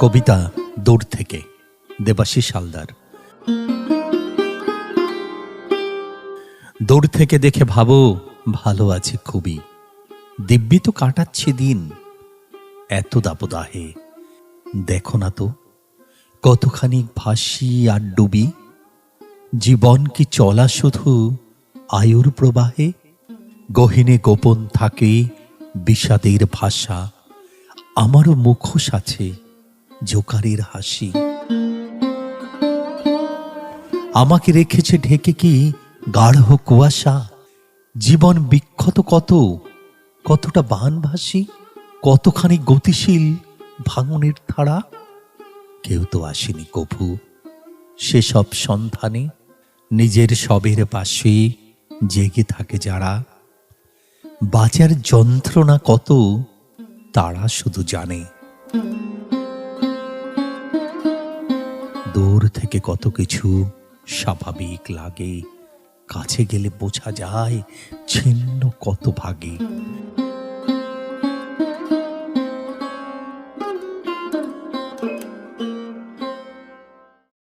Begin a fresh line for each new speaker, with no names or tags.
কবিতা দূর থেকে, দেবাশিস হালদার। দূর থেকে দেখে ভাবো, ভালো আছে খুবই। দিব্যি তো কাটাচ্ছি দিন, এত দাপদাহে। দেখো না তো, কতখানি ভাসি আর ডুবি। জীবন কি চলা শুধু আয়ুর প্রবাহে? গহিনে গোপন থাকে বিষাদের ভাষা। আমারও মুখোশ আছে জোকারের হাসি। আমাকে রেখেছে ঢেকে কি গাঢ় কুয়াশা? জীবন বিক্ষত কত? কতটা বানভাসী? কতখানি গতিশীল ভাঙনের ধারা? কেউ তো আসেনি কভু সেসব সন্ধানে। নিজের সবের পাশে জেগে থাকে যারা। বাজার যন্ত্রণা কত? তারা শুধু জানে। দূর থেকে কত কিছু স্বাভাবিক লাগে। কাছে গেলে বোঝা যায়, ছিন্ন কত ভাগে।